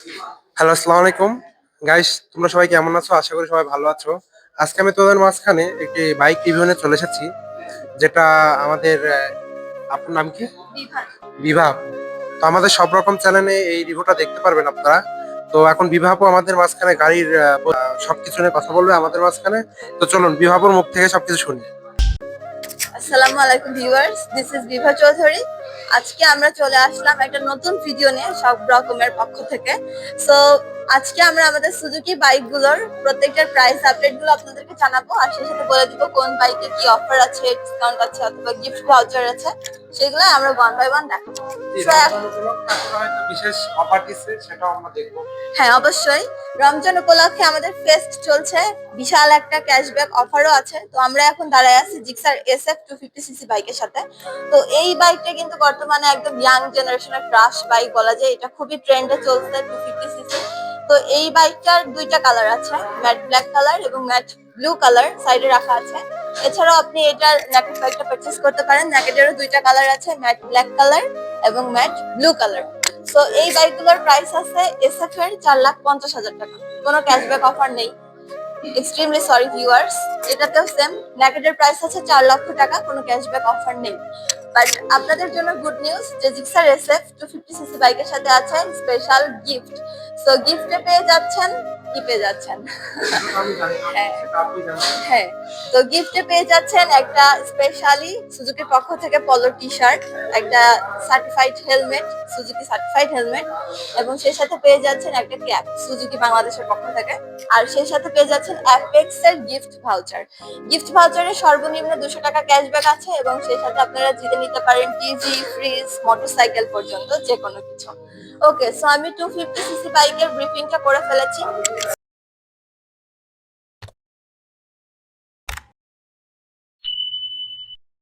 Hello আসসালামু আলাইকুম। Guys তোমরা সবাই কেমন আছো? আশা করি সবাই ভালো আছো। আজকে আমি তোমাদের মাঝখানে একটি বাইক রিভিউ নিয়ে চলে এসেছি যেটা আমাদের আপনার নাম কি? বিভাগ তো আমাদের সব রকম চ্যানেলে এই রিভিউটা দেখতে পারবেন আপনারা। তো এখন বিভাবও আমাদের মাঝখানে গাড়ির সবকিছু নিয়ে কথা বলবে আমাদের মাঝখানে। তো চলুন বিভাবর মুখ থেকে সবকিছু শুনি। আসসালামু আলাইকুম viewers this is Bibha Chowdhury. আজকে আমরা চলে আসলাম একটা নতুন ভিডিও নিয়ে সব রকমের পক্ষ থেকে। সো আজকে আমরা আমাদের সুজুকি বাইকগুলোর প্রত্যেকটার প্রাইস আপডেটগুলো আপনাদেরকে জানাব আর সেই সাথে বলে দিব কোন বাইকে কি অফার আছে ডিসকাউন্ট আছে অথবা গিফট ভাউচার আছে সেগুলো আমরা ওয়ান বাই ওয়ান দেখাবো। বিশেষ অফার দিচ্ছে সেটাও আমরা দেখব। হ্যাঁ অবশ্যই। রমজান উপলক্ষে আমাদের ফেস্ট চলছে বিশাল একটা ক্যাশব্যাক অফারও আছে। তো আমরা এখন দাঁড়ায় আছি Gixxer S F two fifty CC বাইকের সাথে। তো এই বাইকটা কিন্তু বর্তমানে একদম ইয়াং জেনারেশনের ক্রাশ বাইক বলা যায়। এটা খুবই ট্রেন্ডে চলছে টু ফিফটি সিসি তো এই বাইকটার দুইটা কালার আছে ম্যাট ব্ল্যাক কালার এবং ম্যাট ব্লু কালার সাইডে রাখা আছে। এছাড়াও আপনি এটার ন্যাকেট বাইকটা পারচেস করতে পারেন। ন্যাকেটেরও দুইটা কালার আছে ম্যাট ব্ল্যাক কালার এবং ম্যাট ব্লু কালার সো এই বাইকগুলোর প্রাইস আছে এসএফ এর চার লাখ পঞ্চাশ হাজার টাকা। কোনো ক্যাশব্যাক অফার নেই। এক্সট্রিমলি সরি ভিউয়ার্স এটাতেও সেম ন্যাকেটের প্রাইস আছে চার লক্ষ টাকা, কোনো ক্যাশব্যাক অফার নেই। বাট আপনাদের জন্য গুড নিউজ যে Gixxer SF two fifty CC বাইকের সাথে আছে স্পেশাল গিফট সো গিফটে পেয়ে যাচ্ছেন, কি পেয়ে যাচ্ছেন? হ্যাঁ। হ্যাঁ। তো গিফটে পেয়ে যাচ্ছেন একটা স্পেশালি সুজুকির পক্ষ থেকে পলো টি শার্ট একটা certified helmet Suzuki certified helmet এবং সেই সাথে পেয়ে যাচ্ছেন একটা ক্যাপ সুজুকি বাংলাদেশের পক্ষ থেকে। আর সেই সাথে পেয়ে যাচ্ছেন অ্যাপেক্স এর গিফট ভাউচার গিফট ভাউচারে সর্বনিম্ন দুশো টাকা ক্যাশব্যাক আছে এবং সেই সাথে আপনারা জিতে নিতে পারেন টিভি ফ্রিজ মোটরসাইকেল পর্যন্ত যে কোনো কিছু। ওকে সো আমি টু ফিফটি সিসি বাইকের ব্রিফিংটা করে ফেলেছি।